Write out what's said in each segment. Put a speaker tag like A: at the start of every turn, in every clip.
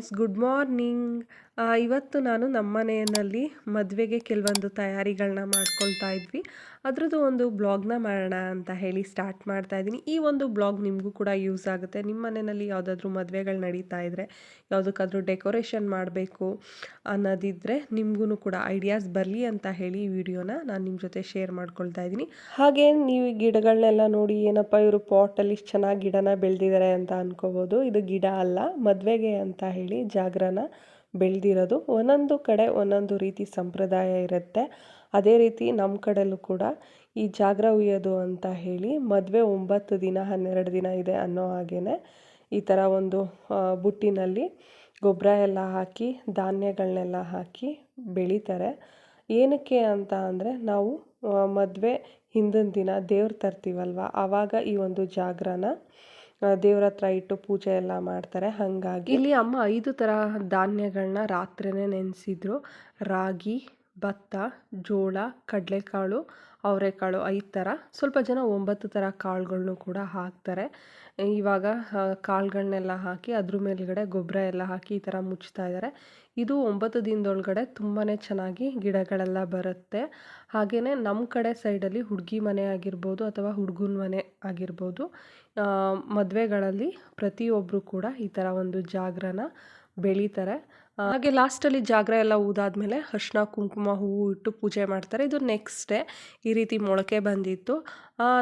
A: good morning. ಇವತ್ತು ನಾನು ನಮ್ಮ ಮನೆಯಲ್ಲಿ ಮದುವೆಗೆ ಕೆಲವೊಂದು ತಯಾರಿಗಳನ್ನ ಮಾಡ್ಕೊಳ್ತಾ ಇದ್ವಿ. ಅದರದ್ದು ಒಂದು ಬ್ಲಾಗ್ನ ಮಾಡೋಣ ಅಂತ ಹೇಳಿ ಸ್ಟಾರ್ಟ್ ಮಾಡ್ತಾ ಇದ್ದೀನಿ. ಈ ಒಂದು ಬ್ಲಾಗ್ ನಿಮಗೂ ಕೂಡ ಯೂಸ್ ಆಗುತ್ತೆ. ನಿಮ್ಮ ಮನೆಯಲ್ಲಿ ಯಾವುದಾದ್ರೂ ಮದುವೆಗಳು ನಡೀತಾ ಇದ್ದರೆ ಯಾವುದಕ್ಕಾದ್ರೂ ಡೆಕೋರೇಷನ್ ಮಾಡಬೇಕು ಅನ್ನೋದಿದ್ದರೆ ನಿಮಗೂ ಕೂಡ ಐಡಿಯಾಸ್ ಬರಲಿ ಅಂತ ಹೇಳಿ ವಿಡಿಯೋನ ನಾನು ನಿಮ್ಮ ಜೊತೆ ಶೇರ್ ಮಾಡ್ಕೊಳ್ತಾ ಇದ್ದೀನಿ. ಹಾಗೆ ನೀವು ಗಿಡಗಳನ್ನೆಲ್ಲ ನೋಡಿ, ಏನಪ್ಪ ಇವರು ಪಾಟಲ್ಲಿ ಚೆನ್ನಾಗಿ ಗಿಡನ ಬೆಳೆದಿದ್ದಾರೆ ಅಂತ ಅನ್ಕೋಬೋದು. ಇದು ಗಿಡ ಅಲ್ಲ, ಮದುವೆಗೆ ಅಂತ ಹೇಳಿ ಜಾಗ್ರನ ಬೆಳೆದಿರೋದು. ಒಂದೊಂದು ಕಡೆ ಒಂದೊಂದು ರೀತಿ ಸಂಪ್ರದಾಯ ಇರುತ್ತೆ. ಅದೇ ರೀತಿ ನಮ್ಮ ಕಡೆಯಲ್ಲೂ ಕೂಡ ಈ ಜಾಗರ ಉಯ್ಯೋದು ಅಂತ ಹೇಳಿ ಮದುವೆ ಒಂಬತ್ತು ದಿನ, ಹನ್ನೆರಡು ದಿನ ಇದೆ ಅನ್ನೋ ಹಾಗೇ ಈ ಥರ ಒಂದು ಬುಟ್ಟಿನಲ್ಲಿ ಗೊಬ್ಬರ ಎಲ್ಲ ಹಾಕಿ ಧಾನ್ಯಗಳನ್ನೆಲ್ಲ ಹಾಕಿ ಬೆಳೀತಾರೆ. ಏನಕ್ಕೆ ಅಂತ ಅಂದರೆ ನಾವು ಮದುವೆ ಹಿಂದಿನ ದಿನ ದೇವ್ರು ತರ್ತೀವಲ್ವ? ಆವಾಗ ಈ ಒಂದು ಜಾಗ್ರನ ದೇವ್ರ ಹತ್ರ ಇಟ್ಟು ಪೂಜೆ ಎಲ್ಲ ಮಾಡ್ತಾರೆ. ಹಾಗಾಗಿ ಇಲ್ಲಿ ಅಮ್ಮ ಐದು ತರ ಧಾನ್ಯಗಳನ್ನ ರಾತ್ರಿನೇ ನೆನೆಸಿದ್ರು. ರಾಗಿ, ಭತ್ತ, ಜೋಳ, ಕಡಲೆಕಾಳು, ಅವರೆಕಾಳು ಐದು ಥರ ಸ್ವಲ್ಪ ಜನ ಒಂಬತ್ತು ಥರ ಕಾಳುಗಳನ್ನು ಕೂಡ ಹಾಕ್ತಾರೆ. ಇವಾಗ ಕಾಳುಗಳನ್ನೆಲ್ಲ ಹಾಕಿ ಅದ್ರ ಮೇಲುಗಡೆ ಗೊಬ್ಬರ ಎಲ್ಲ ಹಾಕಿ ಈ ಥರ ಮುಚ್ತಾ ಇದ್ದಾರೆ ಇದು ಒಂಬತ್ತು ದಿನದೊಳಗಡೆ ತುಂಬಾ ಚೆನ್ನಾಗಿ ಗಿಡಗಳೆಲ್ಲ ಬರುತ್ತೆ. ಹಾಗೆಯೇ ನಮ್ಮ ಕಡೆ ಸೈಡಲ್ಲಿ ಹುಡುಗಿ ಮನೆ ಆಗಿರ್ಬೋದು ಅಥವಾ ಹುಡುಗನ ಮನೆ ಆಗಿರ್ಬೋದು ಮದುವೆಗಳಲ್ಲಿ ಪ್ರತಿಯೊಬ್ಬರು ಕೂಡ ಈ ಥರ ಒಂದು ಜಾಗ್ರನ ಬೆಳೀತಾರೆ. ಹಾಗೆ ಲಾಸ್ಟಲ್ಲಿ ಜಾಗ್ರ ಎಲ್ಲ ಊದಾದ್ಮೇಲೆ ಅರ್ಶಿನ, ಕುಂಕುಮ, ಹೂವು ಇಟ್ಟು ಪೂಜೆ ಮಾಡ್ತಾರೆ. ಇದು ನೆಕ್ಸ್ಟ್ ಡೇ ಈ ರೀತಿ ಮೊಳಕೆ ಬಂದಿತ್ತು.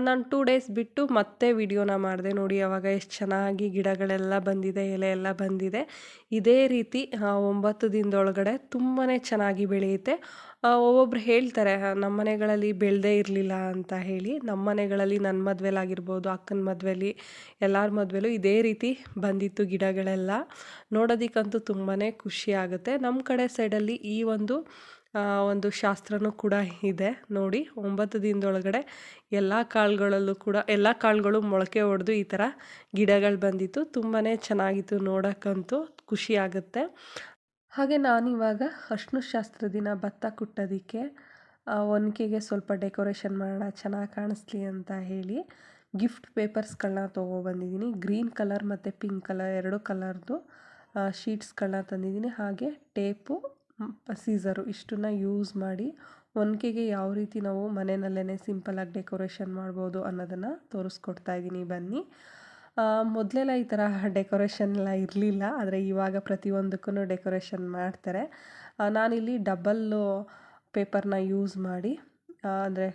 A: ನಾನು ಟೂ ಡೇಸ್ ಬಿಟ್ಟು ಮತ್ತೆ ವಿಡಿಯೋನ ಮಾಡಿದೆ. ನೋಡಿ, ಅವಾಗ ಎಷ್ಟು ಚೆನ್ನಾಗಿ ಗಿಡಗಳೆಲ್ಲ ಬಂದಿದೆ, ಎಲೆ ಎಲ್ಲ ಬಂದಿದೆ. ಇದೇ ರೀತಿ ಒಂಬತ್ತು ದಿನದೊಳಗಡೆ ತುಂಬಾ ಚೆನ್ನಾಗಿ ಬೆಳೆಯುತ್ತೆ. ಒಬ್ಬೊಬ್ರು ಹೇಳ್ತಾರೆ ನಮ್ಮ ಮನೆಗಳಲ್ಲಿ ಬೆಳೆದೇ ಇರಲಿಲ್ಲ ಅಂತ ಹೇಳಿ ನಮ್ಮ ಮನೆಗಳಲ್ಲಿ ನನ್ನ ಮದುವೆಲಾಗಿರ್ಬೋದು, ಅಕ್ಕನ ಮದುವೆಲಿ, ಎಲ್ಲರ ಮದುವೆಲೂ ಇದೇ ರೀತಿ ಬಂದಿತ್ತು ಗಿಡಗಳೆಲ್ಲ. ನೋಡೋದಕ್ಕಂತೂ ತುಂಬಾ ಖುಷಿ ಆಗುತ್ತೆ. ನಮ್ಮ ಕಡೆ ಸೈಡಲ್ಲಿ ಈ ಒಂದು ಒಂದು ಶಾಸ್ತ್ರನೂ ಕೂಡ ಇದೆ. ನೋಡಿ, ಒಂಬತ್ತು ದಿನದೊಳಗಡೆ ಎಲ್ಲ ಕಾಳುಗಳಲ್ಲೂ ಕೂಡ, ಎಲ್ಲ ಕಾಳುಗಳು ಮೊಳಕೆ ಹೊಡೆದು ಈ ಥರ ಗಿಡಗಳು ಬಂದಿತ್ತು. ತುಂಬಾ ಚೆನ್ನಾಗಿತ್ತು ನೋಡೋಕ್ಕಂತೂ, ಖುಷಿ ಆಗುತ್ತೆ. ಹಾಗೆ ನಾನಿವಾಗ ಅರ್ಶಿನ ಶಾಸ್ತ್ರ ದಿನ ಭತ್ತ ಕುಟ್ಟೋದಕ್ಕೆ ಒನಕೆಗೆ ಸ್ವಲ್ಪ ಡೆಕೋರೇಷನ್ ಮಾಡೋಣ, ಚೆನ್ನಾಗಿ ಕಾಣಿಸ್ಲಿ ಅಂತ ಹೇಳಿ ಗಿಫ್ಟ್ ಪೇಪರ್ಸ್ಗಳನ್ನ ತೊಗೊಬಂದಿದ್ದೀನಿ ಗ್ರೀನ್ ಕಲರ್ ಮತ್ತು ಪಿಂಕ್ ಕಲರ್, ಎರಡು ಕಲರ್ದು ಶೀಟ್ಸ್ಗಳನ್ನ ತಂದಿದ್ದೀನಿ. ಹಾಗೆ ಟೇಪು ಸೀಸರು ಇಷ್ಟನ್ನ ಯೂಸ್ ಮಾಡಿ ಒನಕೆಗೆ ಯಾವ ರೀತಿ ನಾವು ಮನೆಯಲ್ಲೇ ಸಿಂಪಲಾಗಿ ಡೆಕೋರೇಷನ್ ಮಾಡ್ಬೋದು ಅನ್ನೋದನ್ನು ತೋರಿಸ್ಕೊಡ್ತಾ ಇದ್ದೀನಿ. ಬನ್ನಿ. ಮೊದಲೆಲ್ಲ ಈ ಥರ ಡೆಕೋರೇಷನ್ ಎಲ್ಲ ಇರಲಿಲ್ಲ, ಆದರೆ ಇವಾಗ ಪ್ರತಿಯೊಂದಕ್ಕೂ ಡೆಕೋರೇಷನ್ ಮಾಡ್ತಾರೆ. ನಾನಿಲ್ಲಿ ಡಬಲ್ಲು ಪೇಪರ್ನ ಯೂಸ್ ಮಾಡಿ ಅಂದರೆ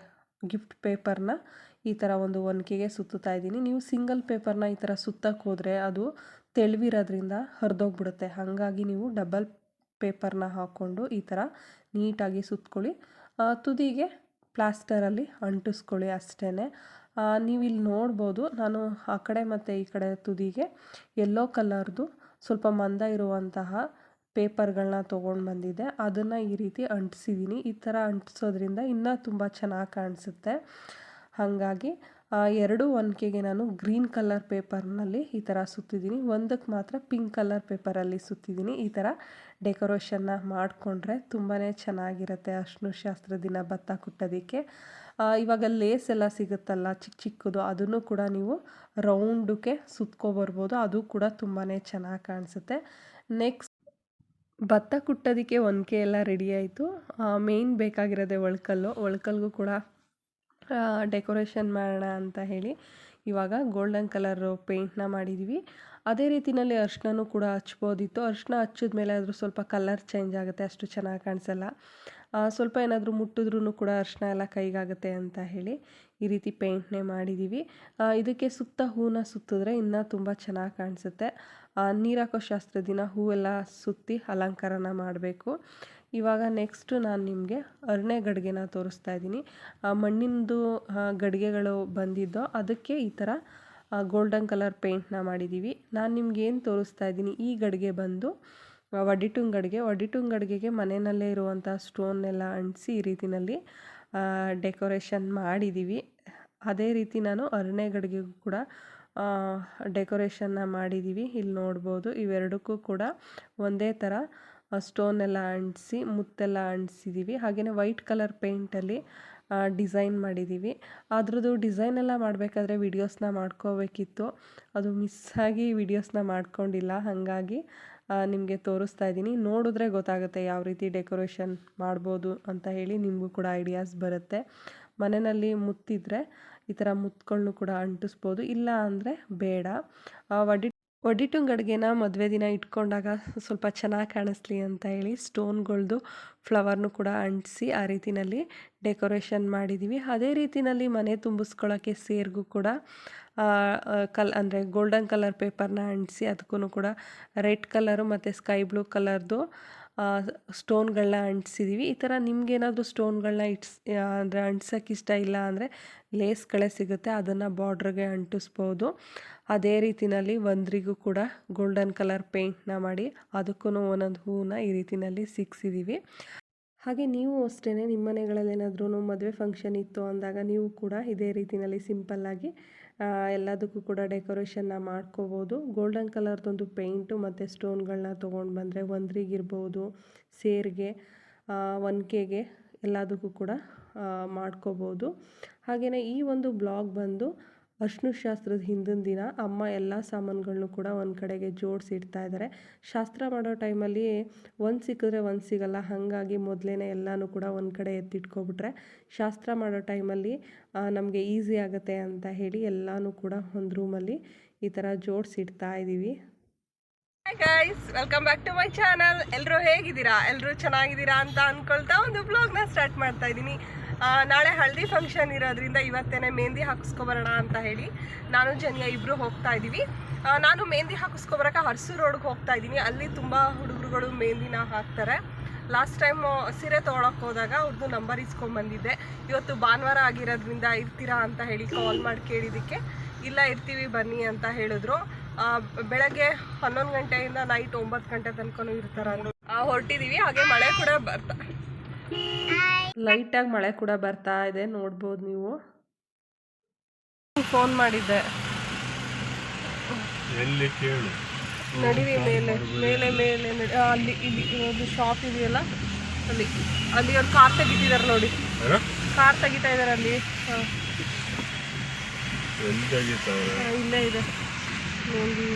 A: ಗಿಫ್ಟ್ ಪೇಪರ್ನ ಈ ಥರ ಒಂದು ಒನಕೆಗೆ ಸುತ್ತುತ್ತಾ ಇದ್ದೀನಿ. ನೀವು ಸಿಂಗಲ್ ಪೇಪರ್ನ ಈ ಥರ ಸುತ್ತಕ್ಕೆ ಹೋದರೆ ಅದು ತೆಳುವಿರೋದ್ರಿಂದ ಹರಿದೋಗ್ಬಿಡುತ್ತೆ. ಹಾಗಾಗಿ ನೀವು ಡಬಲ್ ಪೇಪರ್ನ ಹಾಕ್ಕೊಂಡು ಈ ಥರ ನೀಟಾಗಿ ಸುತ್ತಕೊಳ್ಳಿ ತುದಿಗೆ ಪ್ಲಾಸ್ಟರಲ್ಲಿ ಅಂಟಿಸ್ಕೊಳ್ಳಿ ಅಷ್ಟೇ ನೀವು ಇಲ್ಲಿ ನೋಡ್ಬೋದು, ನಾನು ಆ ಕಡೆ ಮತ್ತು ಈ ಕಡೆ ತುದಿಗೆ ಯೆಲ್ಲೋ ಕಲರ್ದು ಸ್ವಲ್ಪ ಮಂದ ಇರುವಂತಹ ಪೇಪರ್ಗಳನ್ನ ತೊಗೊಂಡು ಬಂದಿದ್ದೆ. ಅದನ್ನು ಈ ರೀತಿ ಅಂಟಿಸಿದ್ದೀನಿ ಈ ಥರ ಅಂಟಿಸೋದ್ರಿಂದ ಇನ್ನೂ ತುಂಬ ಚೆನ್ನಾಗಿ ಕಾಣಿಸುತ್ತೆ. ಹಾಗಾಗಿ ಎರಡು ಒನಕೆಗೆ ನಾನು ಗ್ರೀನ್ ಕಲರ್ ಪೇಪರ್ನಲ್ಲಿ ಈ ಥರ ಸುತ್ತಿದ್ದೀನಿ ಒಂದಕ್ಕೆ ಮಾತ್ರ ಪಿಂಕ್ ಕಲರ್ ಪೇಪರಲ್ಲಿ ಸುತ್ತಿದ್ದೀನಿ ಈ ಥರ ಡೆಕೋರೇಷನ್ನ ಮಾಡಿಕೊಂಡ್ರೆ ತುಂಬಾ ಚೆನ್ನಾಗಿರುತ್ತೆ ಅರ್ಶಿನ ಶಾಸ್ತ್ರ ದಿನ ಭತ್ತ ಕುಟ್ಟೋದಕ್ಕೆ. ಇವಾಗ ಲೇಸ್ ಎಲ್ಲ ಸಿಗುತ್ತಲ್ಲ ಚಿಕ್ಕ ಚಿಕ್ಕದು, ಅದನ್ನು ಕೂಡ ನೀವು ರೌಂಡಕ್ಕೆ ಸುತ್ಕೊಬರ್ಬೋದು. ಅದು ಕೂಡ ತುಂಬಾ ಚೆನ್ನಾಗಿ ಕಾಣಿಸುತ್ತೆ. ನೆಕ್ಸ್ಟ್ ಭತ್ತ ಕುಟ್ಟೋದಕ್ಕೆ ಒನಕೆ ಎಲ್ಲ ರೆಡಿ ಆಯಿತು. ಮೇಯ್ನ್ ಬೇಕಾಗಿರೋದೇ ಒಳ್ಕಲ್ಲು. ಒಳ್ಕಲ್ಗೂ ಕೂಡ ಡೆಕೋರೇಷನ್ ಮಾಡೋಣ ಅಂತ ಹೇಳಿ ಇವಾಗ ಗೋಲ್ಡನ್ ಕಲರು ಪೇಂಟ್ನ ಮಾಡಿದ್ದೀವಿ ಅದೇ ರೀತಿಯಲ್ಲಿ ಅರ್ಶಿನೂ ಕೂಡ ಹಚ್ಬೋದಿತ್ತು. ಅರ್ಶಿನ ಹಚ್ಚಿದ ಮೇಲೆ ಆದರೂ ಸ್ವಲ್ಪ ಕಲರ್ ಚೇಂಜ್ ಆಗುತ್ತೆ, ಅಷ್ಟು ಚೆನ್ನಾಗಿ ಕಾಣಿಸಲ್ಲ. ಸ್ವಲ್ಪ ಏನಾದರೂ ಮುಟ್ಟಿದ್ರೂ ಕೂಡ ಅರ್ಶಿನ ಎಲ್ಲ ಕೈಗಾಗುತ್ತೆ ಅಂತ ಹೇಳಿ ಈ ರೀತಿ ಪೇಂಟ್ನೇ ಮಾಡಿದ್ದೀವಿ ಇದಕ್ಕೆ ಸುತ್ತ ಹೂನ ಸುತ್ತಿದ್ರೆ ಇನ್ನೂ ತುಂಬ ಚೆನ್ನಾಗಿ ಕಾಣಿಸುತ್ತೆ. ನೀರು ಹಾಕೋ ಶಾಸ್ತ್ರ ದಿನ ಹೂವೆಲ್ಲ ಸುತ್ತಿ ಅಲಂಕಾರನ ಮಾಡಬೇಕು. ಇವಾಗ ನೆಕ್ಸ್ಟು ನಾನು ನಿಮಗೆ ಅರಣ್ಯ ಗಡಿಗೆನ ತೋರಿಸ್ತಾ ಇದ್ದೀನಿ. ಮಣ್ಣಿಂದು ಗಡಿಗೆಗಳು ಬಂದಿದ್ದೋ ಅದಕ್ಕೆ ಈ ಥರ ಗೋಲ್ಡನ್ ಕಲರ್ ಪೇಂಟ್ನ ಮಾಡಿದ್ದೀವಿ ನಾನು ನಿಮ್ಗೆ ಏನು ತೋರಿಸ್ತಾ ಇದ್ದೀನಿ, ಈ ಗಡಿಗೆ ಬಂದು ವಡಿಟುಂಗ್ ಗಡಿಗೆ ವಡಿಟುಂಗ್ ಗಡಿಗೆಗೆ ಮನೆಯಲ್ಲೇ ಇರುವಂಥ ಸ್ಟೋನ್ನೆಲ್ಲ ಅಂಟಿಸಿ ಈ ರೀತಿಯಲ್ಲಿ ಡೆಕೋರೇಷನ್ ಮಾಡಿದ್ದೀವಿ ಅದೇ ರೀತಿ ನಾನು ಅರಣ್ಯ ಗಡಿಗೆಗೂ ಕೂಡ ಡೆಕೋರೇಷನ್ನ ಮಾಡಿದ್ದೀವಿ ಇಲ್ಲಿ ನೋಡ್ಬೋದು ಇವೆರಡಕ್ಕೂ ಕೂಡ ಒಂದೇ ಥರ ಸ್ಟೋನ್ ಎಲ್ಲ ಅಂಟಿಸಿ, ಮುತ್ತೆಲ್ಲ ಅಂಟಿಸಿದ್ದೀವಿ ಹಾಗೆಯೇ ವೈಟ್ ಕಲರ್ ಪೇಂಟಲ್ಲಿ ಡಿಸೈನ್ ಮಾಡಿದ್ದೀವಿ. ಅದ್ರದ್ದು ಡಿಸೈನ್ ಎಲ್ಲ ಮಾಡಬೇಕಾದ್ರೆ ವಿಡಿಯೋಸ್ನ ಮಾಡ್ಕೋಬೇಕಿತ್ತು. ಅದು ಮಿಸ್ ಆಗಿ ವಿಡಿಯೋಸ್ನ ಮಾಡ್ಕೊಂಡಿಲ್ಲ. ಹಾಗಾಗಿ ನಿಮಗೆ ತೋರಿಸ್ತಾ ಇದ್ದೀನಿ. ನೋಡಿದ್ರೆ ಗೊತ್ತಾಗುತ್ತೆ ಯಾವ ರೀತಿ ಡೆಕೋರೇಷನ್ ಮಾಡ್ಬೋದು ಅಂತ ಹೇಳಿ ನಿಮಗೂ ಕೂಡ ಐಡಿಯಾಸ್ ಬರುತ್ತೆ. ಮನೆಯಲ್ಲಿ ಮುತ್ತಿದ್ರೆ ಈ ಥರ ಮುತ್ತುಗಳನ್ನು ಕೂಡ ಅಂಟಿಸ್ಬೋದು. ಇಲ್ಲ ಅಂದರೆ ಬೇಡ. ವಡಿ ಒಡಿಟುಂಗ್ ಅಡುಗೆನ ಮದುವೆ ದಿನ ಇಟ್ಕೊಂಡಾಗ ಸ್ವಲ್ಪ ಚೆನ್ನಾಗಿ ಕಾಣಿಸ್ಲಿ ಅಂತ ಹೇಳಿ ಸ್ಟೋನ್ಗಳ್ದು ಫ್ಲವರ್ನು ಕೂಡ ಅಂಟಿಸಿ ಆ ರೀತಿನಲ್ಲಿ ಡೆಕೋರೇಷನ್ ಮಾಡಿದ್ದೀವಿ ಅದೇ ರೀತಿನಲ್ಲಿ ಮನೆ ತುಂಬಿಸ್ಕೊಳ್ಳೋಕ್ಕೆ ಸೇರ್ಗೂ ಕೂಡ ಕಲ್, ಅಂದರೆ ಗೋಲ್ಡನ್ ಕಲರ್ ಪೇಪರ್ನ ಅಂಟಿಸಿ ಅದಕ್ಕೂ ಕೂಡ ರೆಡ್ ಕಲರು ಮತ್ತು ಸ್ಕೈ ಬ್ಲೂ ಕಲರ್ದು ಸ್ಟೋನ್ಗಳನ್ನ ಅಂಟಿಸಿದ್ದೀವಿ ಈ ಥರ ನಿಮಗೇನಾದರೂ ಸ್ಟೋನ್ಗಳನ್ನ ಇಟ್ಸ್ ಅಂದರೆ ಅಂಟ್ಸೋಕ್ಕೆ ಇಷ್ಟ ಇಲ್ಲ ಅಂದರೆ ಲೇಸ್ಗಳೇ ಸಿಗುತ್ತೆ, ಅದನ್ನು ಬಾರ್ಡ್ರಿಗೆ ಅಂಟಿಸ್ಬೋದು. ಅದೇ ರೀತಿಯಲ್ಲಿ ಒಂದ್ರಿಗೂ ಕೂಡ ಗೋಲ್ಡನ್ ಕಲರ್ ಪೇಂಟ್ನ ಮಾಡಿ ಅದಕ್ಕೂ ಒಂದೊಂದು ಹೂವನ್ನ ಈ ರೀತಿಯಲ್ಲಿ ಸಿಕ್ಸಿದ್ದೀವಿ ಹಾಗೆ ನೀವು ಅಷ್ಟೇ ನಿಮ್ಮ ಮನೆಗಳಲ್ಲಿ ಏನಾದ್ರೂ ಮದುವೆ ಫಂಕ್ಷನ್ ಇತ್ತು ಅಂದಾಗ ನೀವು ಕೂಡ ಇದೇ ರೀತಿಯಲ್ಲಿ ಸಿಂಪಲ್ಲಾಗಿ ಎಲ್ಲದಕ್ಕೂ ಕೂಡ ಡೆಕೋರೇಷನ್ನ ಮಾಡ್ಕೋಬೋದು. ಗೋಲ್ಡನ್ ಕಲರ್ದೊಂದು ಪೇಂಟು ಮತ್ತು ಸ್ಟೋನ್ಗಳನ್ನ ತೊಗೊಂಡು ಬಂದರೆ ಒಂದ್ರಿಗಿರ್ಬೋದು, ಸೇರಿಗೆ ಒನ್ಕೆಗೆ ಎಲ್ಲದಕ್ಕೂ ಕೂಡ ಮಾಡ್ಕೋಬೋದು. ಹಾಗೆಯೇ ಈ ಒಂದು ಬ್ಲಾಗ್ ಬಂದು ಅರ್ಶಿನ ಶಾಸ್ತ್ರದ ಹಿಂದಿನ ದಿನ ಅಮ್ಮ ಎಲ್ಲ ಸಾಮಾನುಗಳನ್ನು ಕೂಡ ಒಂದು ಕಡೆಗೆ ಜೋಡಿಸಿ ಇಡ್ತಾ ಇದ್ದಾರೆ ಶಾಸ್ತ್ರ ಮಾಡೋ ಟೈಮಲ್ಲಿ ಒಂದು ಸಿಕ್ಕಿದ್ರೆ ಒಂದು ಸಿಗಲ್ಲ, ಹಾಗಾಗಿ ಮೊದಲೇ ಎಲ್ಲನೂ ಕೂಡ ಒಂದು ಕಡೆ ಎತ್ತಿಟ್ಕೊಬಿಟ್ರೆ ಶಾಸ್ತ್ರ ಮಾಡೋ ಟೈಮಲ್ಲಿ ನಮಗೆ ಈಸಿ ಆಗುತ್ತೆ ಅಂತ ಹೇಳಿ ಎಲ್ಲನೂ ಕೂಡ ಒಂದು ರೂಮಲ್ಲಿ ಈ ಥರ ಜೋಡಿಸಿ ಇಡ್ತಾ ಇದ್ದೀವಿ hi guys welcome back to my channel ಎಲ್ಲರೂ ಹೇಗಿದ್ದೀರಾ? ಎಲ್ಲರೂ ಚೆನ್ನಾಗಿದ್ದೀರಾ ಅಂತ ಅಂದ್ಕೊಳ್ತಾ ಒಂದು ಬ್ಲಾಗ್ನ ಸ್ಟಾರ್ಟ್ ಮಾಡ್ತಾ ಇದ್ದೀನಿ. ನಾಳೆ ಹಳದಿ ಫಂಕ್ಷನ್ ಇರೋದ್ರಿಂದ ಇವತ್ತೇನೆ ಮೆಹಂದಿ ಹಾಕಿಸ್ಕೊಬರೋಣ ಅಂತ ಹೇಳಿ ನಾನು, ಜನಿಯ ಇಬ್ಬರು ಹೋಗ್ತಾ ಇದ್ದೀವಿ ನಾನು ಮೆಹಂದಿ ಹಾಕಿಸ್ಕೊಬರಕ್ಕೆ ಹರ್ಸು ರೋಡ್ಗೆ ಹೋಗ್ತಾ ಇದ್ದೀನಿ ಅಲ್ಲಿ ತುಂಬ ಹುಡುಗರುಗಳು ಮೆಹಂದಿನ ಹಾಕ್ತಾರೆ. ಲಾಸ್ಟ್ ಟೈಮ್ ಸೀರೆ ತೊಗೊಳಕ್ಕೆ ಹೋದಾಗ ಅವ್ರದ್ದು ನಂಬರ್ ಇಸ್ಕೊಂಬಂದಿದ್ದೆ. ಇವತ್ತು ಭಾನುವಾರ ಆಗಿರೋದ್ರಿಂದ ಇರ್ತೀರಾ ಅಂತ ಹೇಳಿ ಕಾಲ್ ಮಾಡಿ ಕೇಳಿದ್ದಕ್ಕೆ. ಇಲ್ಲ, ಇರ್ತೀವಿ, ಬನ್ನಿ ಅಂತ ಹೇಳಿದ್ರು. ಬೆಳಗ್ಗೆ ಹನ್ನೊಂದು ಗಂಟೆಯಿಂದ ನೈಟ್ ಒಂಬತ್ತು ಗಂಟೆ ತನಕನೂ ಇರ್ತಾರ ಹೊರಟಿದೀವಿ. ಹಾಗೆ ಮಳೆ ಕೂಡ ಬರ್ತಾ ಲೈಟಾಗಿ ಮಳೆ ಕೂಡ ಬರ್ತಾ ಇದೆ ನೋಡ್ಬೋದು ನೀವು. ಫೋನ್ ಮಾಡಿದ್ದೆ.
B: ಎಲ್ಲಿ ಕೇಳು?
A: ನಡೀರಿ ಮೇಲೆ ಮೇಲೆ ಮೇಲೆ ನಡಿ- ಅಲ್ಲಿ ಇಲ್ಲಿ ಒಂದು ಶಾಪ್ ಇದೆಯಲ್ಲ? ಅಲ್ಲಿ ಅಲ್ಲಿ ಒಂದು ಕಾರ್ ತೆಗಿತಿದ್ದಾರೆ ನೋಡಿ. ಕಾರ್ ತೆಗಿತಾ ಇದ್ದಾರೆ ಅಲ್ಲಿ. ಇಲ್ಲೇ ಇದೆ. ನೋಡಿ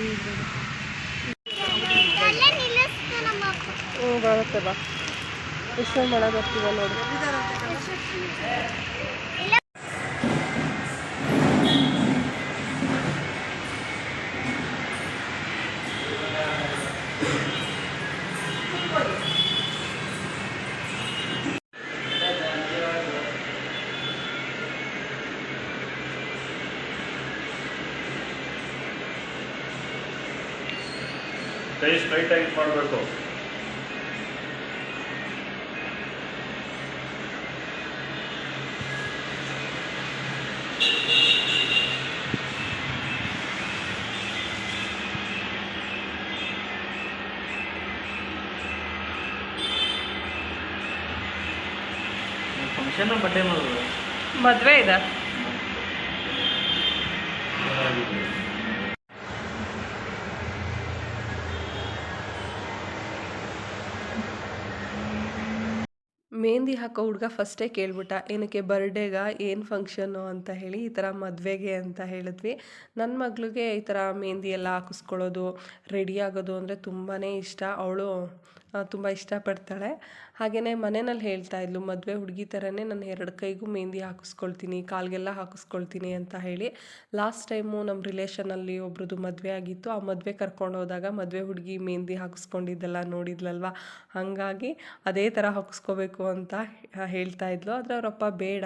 A: ಹ್ಞೂ ಬರುತ್ತೆ ಬಾ. ಎಷ್ಟು ಮಳೆ ಬರ್ತಿದೆ ನೋಡಿ
B: ಕೈ ಸ್ಟ್ರೈಟ್ ಆಗಿ ಮಾಡಬೇಕು
C: ಫಂಕ್ಷನ್ ಬಡ್ಡೆ ಮಾಡೋದು
A: ಮದುವೆ ಇದೆ. ಮೆಹಂದಿ ಹಾಕೋ ಹುಡುಗ ಫಸ್ಟೇ ಕೇಳ್ಬಿಟ್ಟ ಏನಕ್ಕೆ ಬರ್ಡೇಗ ಏನು ಫಂಕ್ಷನ್ನು ಅಂತ ಹೇಳಿ ಈ ಥರ ಮದುವೆಗೆ ಅಂತ ಹೇಳಿದ್ವಿ. ನನ್ನ ಮಗಳಿಗೆ ಈ ಥರ ಮೆಹಂದಿ ಎಲ್ಲ ಹಾಕಿಸ್ಕೊಳ್ಳೋದು ರೆಡಿ ಆಗೋದು ಅಂದರೆ ತುಂಬಾ ಇಷ್ಟ. ಅವಳು ತುಂಬ ಇಷ್ಟಪಡ್ತಾಳೆ. ಹಾಗೆಯೇ ಮನೆಯಲ್ಲಿ ಹೇಳ್ತಾ ಇದ್ಲು, ಮದುವೆ ಹುಡುಗಿ ಥರನೇ ನಾನು ಎರಡು ಕೈಗೂ ಮೆಹಂದಿ ಹಾಕಿಸ್ಕೊಳ್ತೀನಿ, ಕಾಲಿಗೆಲ್ಲ ಹಾಕಿಸ್ಕೊಳ್ತೀನಿ ಅಂತ ಹೇಳಿ. ಲಾಸ್ಟ್ ಟೈಮು ನಮ್ಮ ರಿಲೇಷನಲ್ಲಿ ಒಬ್ರದ್ದು ಮದುವೆ ಆಗಿತ್ತು. ಆ ಮದುವೆ ಕರ್ಕೊಂಡು ಹೋದಾಗ ಮದುವೆ ಹುಡುಗಿ ಮೆಹಂದಿ ಹಾಕಿಸ್ಕೊಂಡಿದ್ದೆಲ್ಲ ನೋಡಿದ್ಲಲ್ವ? ಹಾಗಾಗಿ ಅದೇ ಥರ ಹಾಕಿಸ್ಕೋಬೇಕು ಅಂತ ಹೇಳ್ತಾ ಇದ್ಲು. ಆದರೆ ಅವರಪ್ಪ ಬೇಡ,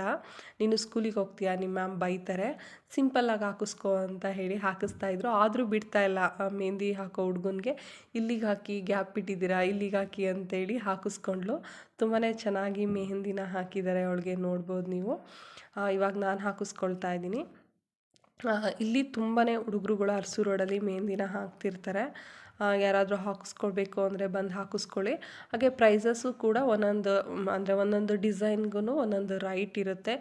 A: ನೀನು ಸ್ಕೂಲಿಗೆ ಹೋಗ್ತೀಯಾ? ನಿಮ್ಮ ಮ್ಯಾಮ್ ಬೈತಾರೆ. ಸಿಂಪಲ್ಲಾಗಿ ಹಾಕಿಸ್ಕೋ ಅಂತ ಹೇಳಿ ಹಾಕಿಸ್ತಾ ಇದ್ರು. ಆದರೂ ಬಿಡ್ತಾ ಇಲ್ಲ ಮೆಹಂದಿ ಹಾಕೋ ಹುಡುಗನಿಗೆ. ಇಲ್ಲಿಗೆ ಹಾಕಿ ಗ್ಯಾಪ್ ಬಿಟ್ಟಿದ್ದೀರಾ? ಇಲ್ಲಿಗೆ ಹಾಕಿ ಅಂತೇಳಿ ಹಾಕಿಸ್ಕೊಂಡ್ಲು ತುಂಬಾ ಚೆನ್ನಾಗಿ ಮೆಹಂದಿನ ಹಾಕಿದ್ದಾರೆ ಅವಳಿಗೆ ನೋಡ್ಬೋದು ನೀವು. ಇವಾಗ ನಾನು ಹಾಕಿಸ್ಕೊಳ್ತಾ ಇದ್ದೀನಿ. ಇಲ್ಲಿ ತುಂಬಾ ಹುಡುಗರುಗಳು ಅರಸು ರೋಡಲ್ಲಿ ಮೆಹಂದಿನ ಹಾಕ್ತಿರ್ತಾರೆ. ಯಾರಾದರೂ ಹಾಕಿಸ್ಕೊಳ್ಬೇಕು ಅಂದರೆ ಬಂದು ಹಾಕಿಸ್ಕೊಳ್ಳಿ. ಹಾಗೆ ಪ್ರೈಸಸ್ಸು ಕೂಡ ಒಂದೊಂದು ಅಂದರೆ ಒಂದೊಂದು ಡಿಸೈನ್ಗೂ ಒಂದೊಂದು ರೈಟ್ ಇರುತ್ತೆ.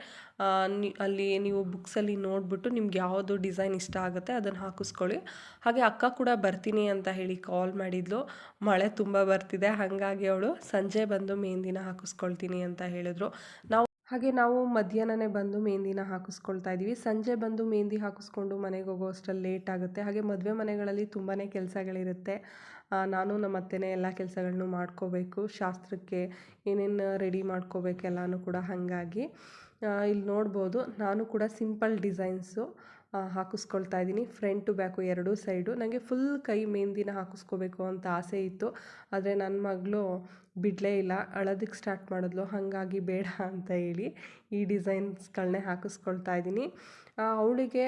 A: ಅಲ್ಲಿ ನೀವು ಬುಕ್ಸಲ್ಲಿ ನೋಡಿಬಿಟ್ಟು ನಿಮ್ಗೆ ಯಾವುದು ಡಿಸೈನ್ ಇಷ್ಟ ಆಗುತ್ತೆ ಅದನ್ನು ಹಾಕಿಸ್ಕೊಳ್ಳಿ. ಹಾಗೆ ಅಕ್ಕ ಕೂಡ ಬರ್ತೀನಿ ಅಂತ ಹೇಳಿ ಕಾಲ್ ಮಾಡಿದ್ಲು. ಮಳೆ ತುಂಬ ಬರ್ತಿದೆ, ಹಾಗಾಗಿ ಅವಳು ಸಂಜೆ ಬಂದು ಮೆಹಂದಿನ ಹಾಕಿಸ್ಕೊಳ್ತೀನಿ ಅಂತ ಹೇಳಿದ್ರು. ನಾವು ಹಾಗೆ ನಾವು ಮಧ್ಯಾಹ್ನನೇ ಬಂದು ಮೆಹಂದಿನ ಹಾಕಿಸ್ಕೊಳ್ತಾ ಇದ್ದೀವಿ. ಸಂಜೆ ಬಂದು ಮೆಹಂದಿ ಹಾಕಿಸ್ಕೊಂಡು ಮನೆಗೆ ಹೋಗೋ ಅಷ್ಟರಲ್ಲಿ ಲೇಟ್ ಆಗುತ್ತೆ. ಹಾಗೆ ಮದುವೆ ಮನೆಗಳಲ್ಲಿ ತುಂಬಾ ಕೆಲಸಗಳಿರುತ್ತೆ. ನಾನು ನಮ್ಮ ಅತ್ತೆನೇ ಎಲ್ಲ ಕೆಲಸಗಳನ್ನು ಮಾಡ್ಕೋಬೇಕು. ಶಾಸ್ತ್ರಕ್ಕೆ ಏನೇನು ರೆಡಿ ಮಾಡ್ಕೋಬೇಕು ಎಲ್ಲನೂ ಕೂಡ ಹಾಗಾಗಿ. ಇಲ್ಲಿ ನೋಡ್ಬೋದು, ನಾನು ಕೂಡ ಸಿಂಪಲ್ ಡಿಸೈನ್ಸು ಹಾಕಿಸ್ಕೊಳ್ತಾ ಇದ್ದೀನಿ. ಟು ಬ್ಯಾಕು ಎರಡೂ ಸೈಡು ನನಗೆ ಫುಲ್ ಕೈ ಮೆಹಂದಿನ ಹಾಕಿಸ್ಕೋಬೇಕು ಅಂತ ಆಸೆ ಇತ್ತು. ಆದರೆ ನನ್ನ ಮಗಳು ಬಿಡಲೇ ಇಲ್ಲ. ಅಳೋದಕ್ಕೆ ಸ್ಟಾರ್ಟ್ ಮಾಡಿದ್ಲು. ಹಾಗಾಗಿ ಬೇಡ ಅಂತ ಹೇಳಿ ಈ ಡಿಸೈನ್ಸ್ಗಳನ್ನೇ ಹಾಕಿಸ್ಕೊಳ್ತಾ ಇದ್ದೀನಿ. ಅವಳಿಗೆ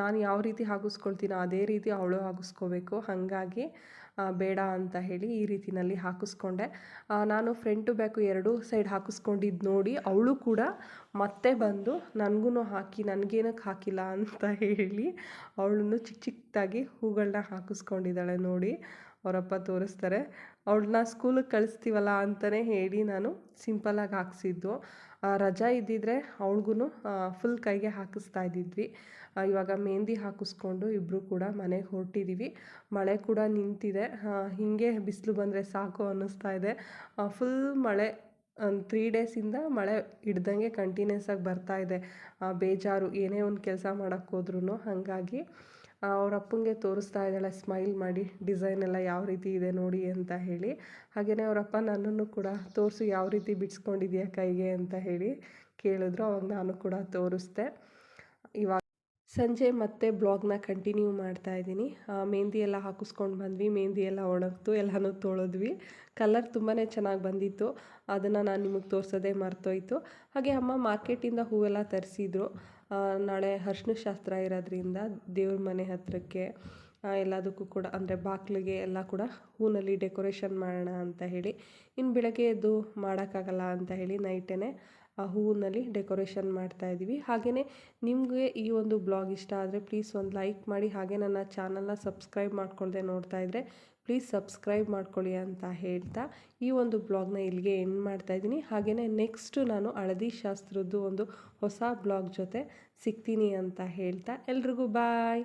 A: ನಾನು ಯಾವ ರೀತಿ ಹಾಕಿಸ್ಕೊಳ್ತೀನೋ ಅದೇ ರೀತಿ ಅವಳು ಹಾಕಿಸ್ಕೋಬೇಕು. ಹಾಗಾಗಿ ಬೇಡ ಅಂತ ಹೇಳಿ ಈ ರೀತಿನಲ್ಲಿ ಹಾಕಿಸ್ಕೊಂಡೆ. ನಾನು ಫ್ರಂಟು ಬ್ಯಾಕು ಎರಡೂ ಸೈಡ್ ಹಾಕಿಸ್ಕೊಂಡಿದ್ದು ನೋಡಿ ಅವಳು ಕೂಡ ಮತ್ತೆ ಬಂದು ನನಗೂ ಹಾಕಿ, ನನಗೇನಕ್ಕೆ ಹಾಕಿಲ್ಲ ಅಂತ ಹೇಳಿ ಅವಳನ್ನು ಚಿಕ್ಕ ಚಿಕ್ಕದಾಗಿ ಹೂಗಳನ್ನ ಹಾಕಿಸ್ಕೊಂಡಿದ್ದಾಳೆ ನೋಡಿ. ಅವರಪ್ಪ ತೋರಿಸ್ತಾರೆ. ಅವಳನ್ನ ಸ್ಕೂಲಿಗೆ ಕಳಿಸ್ತೀವಲ್ಲ ಅಂತಲೇ ಹೇಳಿ ನಾನು ಸಿಂಪಲಾಗಿ ಹಾಕ್ಸಿದ್ದು. ರಜಾ ಇದ್ದಿದ್ರೆ ಅವಳಿಗೂ ಫುಲ್ ಕೈಗೆ ಹಾಕಿಸ್ತಾ ಇದ್ದಿದ್ವಿ. ಇವಾಗ ಮೆಹಂದಿ ಹಾಕಿಸ್ಕೊಂಡು ಇಬ್ಬರು ಕೂಡ ಮನೆಗೆ ಹೊರಟಿದ್ದೀವಿ ಮಳೆ ಕೂಡ ನಿಂತಿದೆ. ಹೀಗೆ ಬಿಸಿಲು ಬಂದರೆ ಸಾಕು ಅನ್ನಿಸ್ತಾ ಇದೆ. ಫುಲ್ ಮಳೆ ಒಂದು ತ್ರೀ ಡೇಸಿಂದ ಮಳೆ ಹಿಡ್ದಂಗೆ ಕಂಟಿನ್ಯೂಸ್ ಆಗಿ ಬರ್ತಾ ಇದೆ. ಬೇಜಾರು, ಏನೇ ಒಂದು ಕೆಲಸ ಮಾಡೋಕ್ಕೋದ್ರೂ ಹಾಗಾಗಿ ಅವ್ರ ಅಪ್ಪಂಗೆ ತೋರಿಸ್ತಾ ಇದ್ದಾಳೆ, ಸ್ಮೈಲ್ ಮಾಡಿ, ಡಿಸೈನ್ ಎಲ್ಲ ಯಾವ ರೀತಿ ಇದೆ ನೋಡಿ ಅಂತ ಹೇಳಿ. ಹಾಗೆಯೇ ಅವರಪ್ಪ ನನ್ನನ್ನು ಕೂಡ ತೋರಿಸು, ಯಾವ ರೀತಿ ಬಿಡಿಸ್ಕೊಂಡಿದ್ಯಾ ಕೈಗೆ ಅಂತ ಹೇಳಿ ಕೇಳಿದ್ರು, ಅವಾಗ ನಾನು ಕೂಡ ತೋರಿಸ್ದೆ. ಇವಾಗ ಸಂಜೆ ಮತ್ತೆ ಬ್ಲಾಗ್ನ ಕಂಟಿನ್ಯೂ ಮಾಡ್ತಾ ಇದ್ದೀನಿ. ಮೆಹಂದಿ ಎಲ್ಲ ಹಾಕಿಸ್ಕೊಂಡು ಬಂದ್ವಿ, ಮೆಹಂದಿ ಎಲ್ಲ ಒಣಗ್ತು, ಎಲ್ಲನೂ ತೊಳೆದ್ವಿ. ಕಲರ್ ತುಂಬಾ ಚೆನ್ನಾಗಿ ಬಂದಿತ್ತು, ಅದನ್ನು ನಾನು ನಿಮಗೆ ತೋರಿಸೋದೇ ಮರ್ತೋಯ್ತು. ಹಾಗೆ ಅಮ್ಮ ಮಾರ್ಕೆಟಿಂದ ಹೂವೆಲ್ಲ ತರಿಸಿದ್ರು. ನಾಳೆ ಅರ್ಶಿನ ಶಾಸ್ತ್ರ ಇರೋದ್ರಿಂದ ದೇವ್ರ ಮನೆ ಹತ್ತಿರಕ್ಕೆ ಎಲ್ಲದಕ್ಕೂ ಕೂಡ, ಅಂದರೆ ಬಾಗಿಲಿಗೆ ಎಲ್ಲ ಕೂಡ ಹೂನಲ್ಲಿ ಡೆಕೋರೇಷನ್ ಮಾಡೋಣ ಅಂತ ಹೇಳಿ ಇನ್ನು ಬೆಳಗ್ಗೆ ಎದ್ದು ಮಾಡೋಕ್ಕಾಗಲ್ಲ ಅಂತ ಹೇಳಿ ನೈಟೇ ಆ ಹೂವಿನಲ್ಲಿ ಡೆಕೋರೇಷನ್ ಮಾಡ್ತಾ ಇದ್ದೀವಿ. ಹಾಗೆಯೇ ನಿಮಗೆ ಈ ಒಂದು ಬ್ಲಾಗ್ ಇಷ್ಟ ಆದರೆ ಪ್ಲೀಸ್ ಒಂದು ಲೈಕ್ ಮಾಡಿ, ಹಾಗೆ ನನ್ನ ಚಾನಲ್ನ ಸಬ್ಸ್ಕ್ರೈಬ್ ಮಾಡ್ಕೊಳ್ದೆ ನೋಡ್ತಾ ಇದ್ದರೆ ಪ್ಲೀಸ್ ಸಬ್ಸ್ಕ್ರೈಬ್ ಮಾಡ್ಕೊಳ್ಳಿ ಅಂತ ಹೇಳ್ತಾ ಈ ಒಂದು ಬ್ಲಾಗ್ನ ಇಲ್ಲಿಗೆ ಎಂಡ್ ಮಾಡ್ತಾ ಇದ್ದೀನಿ. ಹಾಗೆಯೇ ನೆಕ್ಸ್ಟು ನಾನು ಹಳದಿ ಶಾಸ್ತ್ರದ್ದು ಒಂದು ಹೊಸ ಬ್ಲಾಗ್ ಜೊತೆ ಸಿಗ್ತೀನಿ ಅಂತ ಹೇಳ್ತಾ ಎಲ್ರಿಗೂ ಬಾಯ್